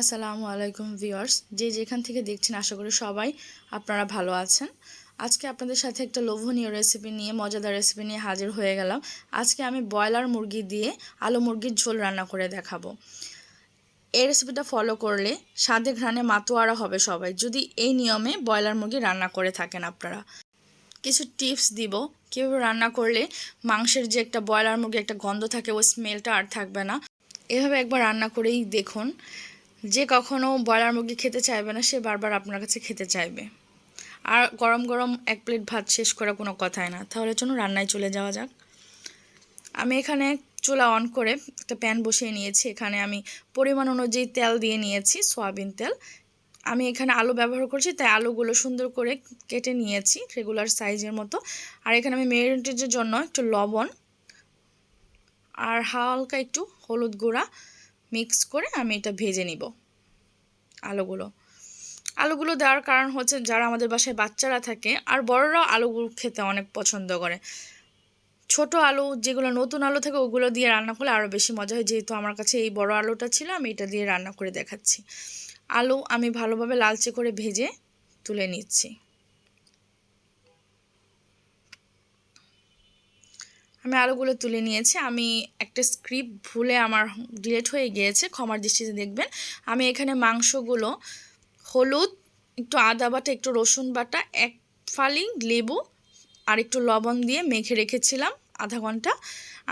আসসালামু আলাইকুম ভিউয়ার্স, যে যেখান থেকে দেখছেন আশা করি সবাই আপনারা ভালো আছেন। আজকে আপনাদের সাথে একটা লোভনীয় রেসিপি নিয়ে, মজাদার রেসিপি নিয়ে হাজির হয়ে গেলাম। আজকে আমি ব্রয়লার মুরগি দিয়ে আলু মুরগির ঝোল রান্না করে দেখাবো। এই রেসিপিটা ফলো করলে স্বাদে ঘ্রাণে মাতোয়ারা হবে সবাই, যদি এই নিয়মে ব্রয়লার মুরগি রান্না করে থাকেন আপনারা। কিছু টিপস দিব, কীভাবে রান্না করলে মাংসের যে একটা ব্রয়লার মুরগি একটা গন্ধ থাকে, ওই স্মেলটা আর থাকবে না। এভাবে একবার রান্না করেই দেখুন। যে কখনো ব্রয়লার মুরগি খেতে চাইবে না, সে বারবার আপনার কাছে খেতে চাইবে। আর গরম গরম এক প্লেট ভাত শেষ করা কোনো কথাই না। তাহলে চলুন রান্নায় চলে যাওয়া যাক। আমি এখানে চুলা অন করে একটা প্যান বসিয়ে নিয়েছি। এখানে আমি পরিমাণ অনুযায়ী তেল দিয়ে নিয়েছি, সয়াবিন তেল। আমি এখানে আলু ব্যবহার করছি, তাই আলুগুলো সুন্দর করে কেটে নিয়েছি রেগুলার সাইজের মতো। আর এখানে আমি মেরিনেটের জন্য একটু লবণ আর হালকা একটু হলুদ গুঁড়া মিক্স করে আমি এটা ভেজে নিব আলুগুলো। আলুগুলো দেওয়ার কারণ হচ্ছে যারা আমাদের বাসায় বাচ্চারা থাকে, আর বড়রাও আলুগুলো খেতে অনেক পছন্দ করে। ছোট আলু, যেগুলো নতুন আলু থাকে, ওগুলো দিয়ে রান্না করলে আরও বেশি মজা হয়। যেহেতু আমার কাছে এই বড় আলুটা ছিল, আমি এটা দিয়ে রান্না করে দেখাচ্ছি। আলু আমি ভালোভাবে লালচে করে ভেজে তুলে নিচ্ছি। আমি আলুগুলো তুলে নিয়েছি। আমি একটা স্ক্রিপ্ট ভুলে আমার ডিলেট হয়ে গিয়েছে, ক্ষমার দৃষ্টিতে দেখবেন। আমি এখানে মাংসগুলো, হলুদ, একটু আদা বাটা, একটু রসুন বাটা, এক ফালি লেবু আর একটু লবণ দিয়ে মেখে রেখেছিলাম আধা ঘণ্টা।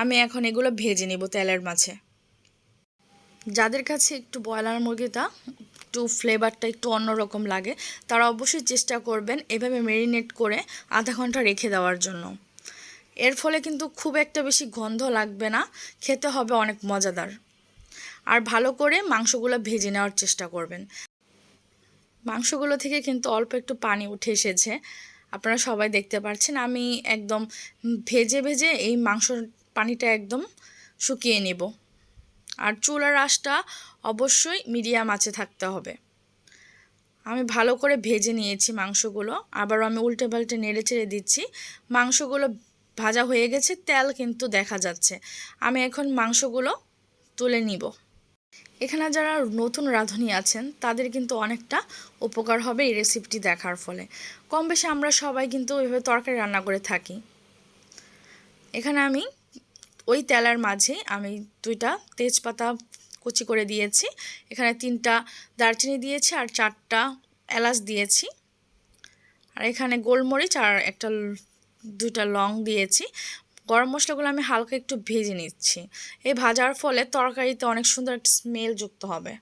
আমি এখন এগুলো ভেজে নেব তেলের মাঝে। যাদের কাছে একটু ব্রয়লার মুরগিটা একটু ফ্লেভারটা একটু অন্যরকম লাগে, তারা অবশ্যই চেষ্টা করবেন এভাবে মেরিনেট করে আধা ঘণ্টা রেখে দেওয়ার জন্য। এর ফলে কিন্তু খুব একটা বেশি গন্ধ লাগবে না, খেতে হবে অনেক মজাদার। আর ভালো করে মাংসগুলো ভেজে নেওয়ার চেষ্টা করবেন। মাংসগুলো থেকে কিন্তু অল্প একটু পানি উঠে এসেছে। আপনারা সবাই দেখতে পাচ্ছেন আমি একদম ভেজে ভেজে এই মাংসর পানিটা একদম শুকিয়ে নেব। আর চুলার আঁশটা অবশ্যই মিডিয়াম আছে থাকতে হবে। আমি ভালো করে ভেজে নিয়েছি মাংসগুলো, আবারও আমি উল্টে পাল্টে নেড়ে চেড়ে দিচ্ছি। মাংসগুলো ভাজা হয়ে গেছে, তেল কিন্তু দেখা যাচ্ছে। আমি এখন মাংসগুলো তুলে নিব। এখানে যারা নতুন রাঁধুনি আছেন, তাদের কিন্তু অনেকটা উপকার হবে এই রেসিপিটি দেখার ফলে। কম বেশি আমরা সবাই কিন্তু ওইভাবে তরকারি রান্না করে থাকি। এখানে আমি ওই তেলার মাঝে আমি দুইটা তেজপাতা কুচি করে দিয়েছি। এখানে তিনটা দারচিনি দিয়েছি আর চারটা এলাচ দিয়েছি। আর এখানে গোলমরিচ আর একটা দুইটা লং দিয়েছি। গরম মশলাগুলো আমি হালকা একটু ভেজে নিচ্ছি। এই ভাজার ফলে তরকারিতে অনেক সুন্দর একটা স্মেল যুক্ত হবে।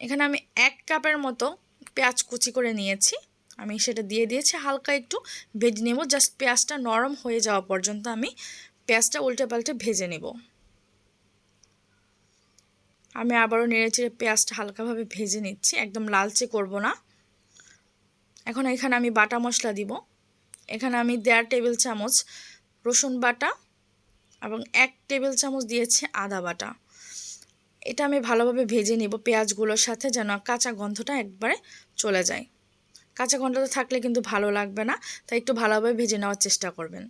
এখানে আমি এক কাপের মতো পেঁয়াজ কুচি করে নিয়েছি। আমি সেটা দিয়ে দিয়েছি, হালকা একটু ভেজে নেব। জাস্ট পেঁয়াজটা নরম হয়ে যাওয়া পর্যন্ত আমি পেঁয়াজটা উল্টে পাল্টে ভেজে নেব। আমি আবারও নেড়ে চেড়ে পেঁয়াজটা হালকাভাবে ভেজে নিচ্ছি। একদম লালচে করব না। এখন এখানে আমি বাটা মশলা দিব। এখানে আমি দেড় টেবিল চামচ রসুন বাটা এবং এক টেবিল চামচ দিয়েছি আদা বাটা। এটা আমি ভালোভাবে ভেজে নিব পেঁয়াজগুলোর সাথে যেন কাঁচা গন্ধটা একবারে চলে যায়। কাঁচা গন্ধটা থাকলে কিন্তু ভালো লাগবে না, তাই একটু ভালোভাবে ভেজে নেওয়ার চেষ্টা করবেন।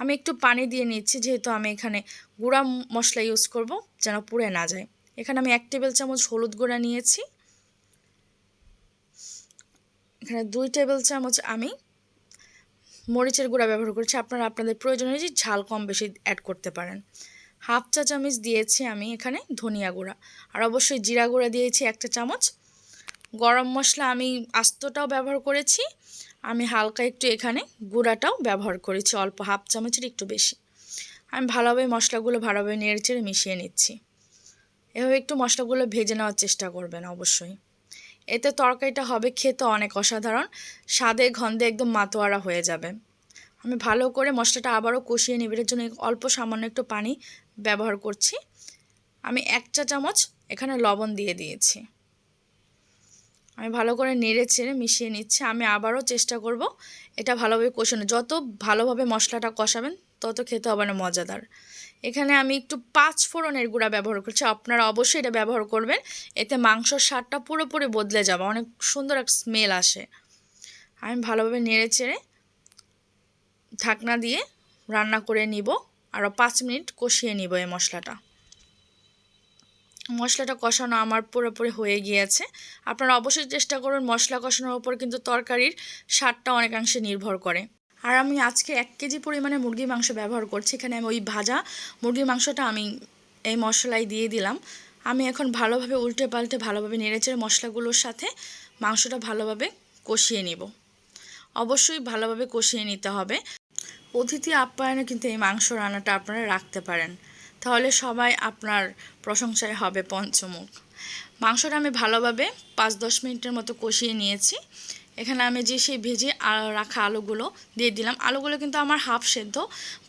আমি একটু পানি দিয়ে নিচ্ছি, যেহেতু আমি এখানে গুঁড়া মশলা ইউজ করব যেন পুড়ে না যায়। এখানে আমি এক টেবিল চামচ হলুদ গুঁড়া নিয়েছি। এখানে দুই টেবিল চামচ আমি মরিচের গুঁড়া ব্যবহার করছি। আপনারা আপনাদের প্রয়োজন অনুযায়ী ঝাল কম বেশি অ্যাড করতে পারেন। হাফ চা চামচ দিয়েছি আমি এখানে ধনিয়া গুঁড়া। আর অবশ্যই জিরা গুঁড়া দিয়েছি একটা চামচ। গরম মশলা আমি আস্তটাও ব্যবহার করেছি। আমি হালকা একটু এখানে গুঁড়াটাও ব্যবহার করেছি, অল্প হাফ চামচের একটু বেশি। আমি ভালোভাবে মশলাগুলো ভালোভাবে নেড়ে চেড়ে মিশিয়ে নিচ্ছি। এভাবে একটু মশলাগুলো ভেজে নেওয়ার চেষ্টা করবেন অবশ্যই। এতে তরকারিটা হবে খেতে অনেক অসাধারণ, স্বাদে গন্ধে একদম মাতোয়ারা হয়ে যাবে। আমি ভালো করে মশলাটা আবারও কষিয়ে নিবিড়ের জন্য অল্প সামান্য একটু পানি ব্যবহার করছি। আমি এক চা চামচ এখানে লবণ দিয়ে দিয়েছি। আমি ভালো করে নেড়ে চেড়ে মিশিয়ে নিচ্ছি। আমি আবারও চেষ্টা করব এটা ভালোভাবে কষানো। যত ভালোভাবে মশলাটা কষাবেন, তত খেতে হবে না মজাদার। এখানে আমি একটু পাঁচ ফোড়নের গুঁড়া ব্যবহার করছি। আপনারা অবশ্যই এটা ব্যবহার করবেন। এতে মাংসর স্বাদটা পুরোপুরি বদলে যাবে। অনেক সুন্দর এক স্মেল আসে। আমি ভালোভাবে নেড়ে চেড়ে ঢাকনা দিয়ে রান্না করে নিব। আরও পাঁচ মিনিট কষিয়ে নিব এই মশলাটা। মশলাটা কষানো আমার পুরোপুরি হয়ে গিয়েছে। আপনারা অবশ্যই চেষ্টা করুন মশলা কষানোর উপর, কিন্তু তরকারির স্বাদটা অনেকাংশে নির্ভর করে। আর আমি আজকে এক কেজি পরিমাণে মুরগির মাংস ব্যবহার করছি। এখানে আমি ওই ভাজা মুরগির মাংসটা আমি এই মশলায় দিয়ে দিলাম। আমি এখন ভালোভাবে উল্টে পাল্টে ভালোভাবে নেড়েচেড়ে মশলাগুলোর সাথে মাংসটা ভালোভাবে কষিয়ে নিব। অবশ্যই ভালোভাবে কষিয়ে নিতে হবে। অতিথি আপ্যায়নে কিন্তু এই মাংস রান্নাটা আপনারা রাখতে পারেন। তাহলে সবাই আপনার প্রশংসায় হবে পঞ্চমুখ। মাংসটা আমি ভালোভাবে পাঁচ দশ মিনিটের মতো কষিয়ে নিয়েছি। এখানে আমি যে সেই ভেজে রাখা আলুগুলো দিয়ে দিলাম। আলুগুলো কিন্তু আমার হাফ সেদ্ধ।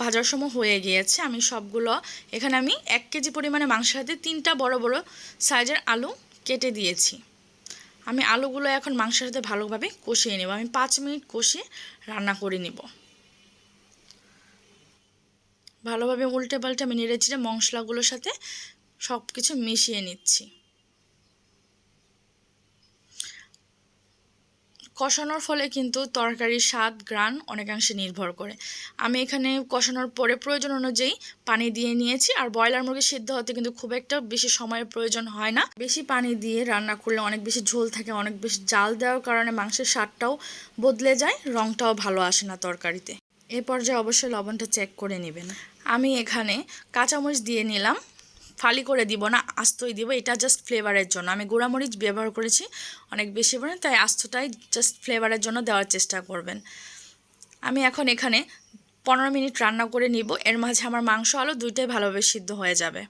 ভাজার সময় হয়ে গিয়েছে। আমি সবগুলো এখানে আমি এক কেজি পরিমাণে মাংসের হাতে তিনটা বড় বড় সাইজের আলু কেটে দিয়েছি। আমি আলুগুলো এখন মাংসের সাথে ভালোভাবে কষিয়ে নেব। আমি পাঁচ মিনিট কষিয়ে রান্না করে নিব। ভালোভাবে উল্টে পাল্টে আমি নেড়ে চিড়ে মশলাগুলোর সাথে সব কিছু মিশিয়ে নিচ্ছি। কষানোর ফলে কিন্তু তরকারির স্বাদ, গ্রান অনেকাংশে নির্ভর করে। আমি এখানে কষানোর পরে প্রয়োজন অনুযায়ী পানি দিয়ে নিয়েছি। আর ব্রয়লার মুরগি সিদ্ধ হতে কিন্তু খুব একটা বেশি সময়ের প্রয়োজন হয় না। বেশি পানি দিয়ে রান্না করলে অনেক বেশি ঝোল থাকে, অনেক বেশি জাল দেওয়ার কারণে মাংসের স্বাদটাও বদলে যায় রঙটাও ভালো আসে না তরকারিতে। এ পর্যায়ে অবশ্যই লবণটা চেক করে নেবেন। আমি এখানে কাঁচামরিচ দিয়ে নিলাম। ফালি করে দিব না, আস্তই দিব, এটা জাস্ট ফ্লেভারের জন্য। আমি গুঁড়ামরিচ ব্যবহার করেছি অনেক বেশি পরিমাণে, তাই আস্তটাই জাস্ট ফ্লেভারের জন্য দেওয়ার চেষ্টা করবেন। আমি এখন এখানে পনেরো মিনিট রান্না করে নিব, এর মাঝে আমার মাংস আলু দুইটাই ভালোভাবে সিদ্ধ হয়ে যাবে।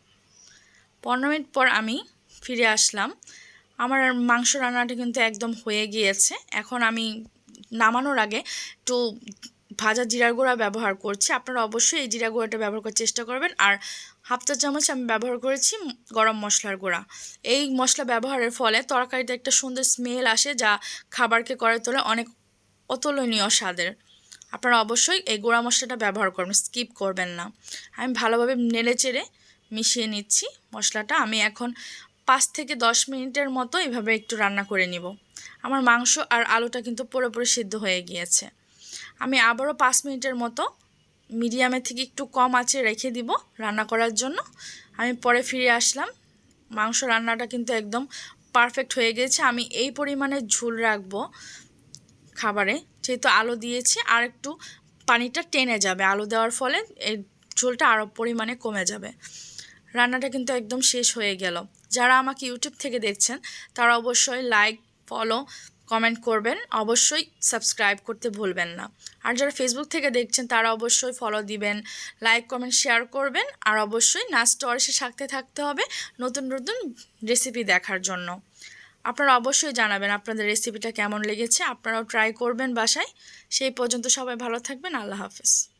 পনেরো মিনিট পর আমি ফিরে আসলাম। আমার মাংস রান্নাটা কিন্তু একদম হয়ে গিয়েছে। এখন আমি নামানোর আগে একটু ভাজা জিরার গুঁড়া ব্যবহার করছি। আপনারা অবশ্যই এই জিরা গুঁড়াটা ব্যবহার করার চেষ্টা করবেন। আর হাফ চা চামচ আমি ব্যবহার করেছি গরম মশলার গুঁড়া। এই মশলা ব্যবহারের ফলে তরকারিতে একটা সুন্দর স্মেল আসে যা খাবারকে করে তোলে অনেক অতুলনীয় স্বাদের। আপনারা অবশ্যই এই গুঁড়া মশলাটা ব্যবহার করবেন, স্কিপ করবেন না। আমি ভালোভাবে নেড়ে চেড়ে মিশিয়ে নিচ্ছি মশলাটা। আমি এখন পাঁচ থেকে দশ মিনিটের মতো এভাবে একটু রান্না করে নিব। আমার মাংস আর আলুটা কিন্তু পুরোপুরি সিদ্ধ হয়ে গিয়েছে। আমি আবারও পাঁচ মিনিটের মতো মিডিয়ামের থেকে একটু কম আঁচে রেখে দিব রান্না করার জন্য। আমি পরে ফিরে আসলাম। মাংস রান্নাটা কিন্তু একদম পারফেক্ট হয়ে গেছে। আমি এই পরিমাণে ঝুল রাখব খাবারে। যেহেতু আলু দিয়েছি, আর একটু পানিটা টেনে যাবে। আলু দেওয়ার ফলে এই ঝোলটা আরও পরিমাণে কমে যাবে। রান্নাটা কিন্তু একদম শেষ হয়ে গেল। যারা আমাকে ইউটিউব থেকে দেখছেন, তারা অবশ্যই লাইক ফলো কমেন্ট করবেন। অবশ্যই সাবস্ক্রাইব করতে ভুলবেন না। আর যারা ফেসবুক থেকে দেখছেন, তারা অবশ্যই ফলো দিবেন লাইক কমেন্ট শেয়ার করবেন। আর অবশ্যই নাচ টর্সে থাকতে থাকতে হবে নতুন নতুন রেসিপি দেখার জন্য। আপনারা অবশ্যই জানাবেন আপনাদের রেসিপিটা কেমন লেগেছে। আপনারাও ট্রাই করবেন বাসায়। সেই পর্যন্ত সবাই ভালো থাকবেন। আল্লাহ হাফেজ।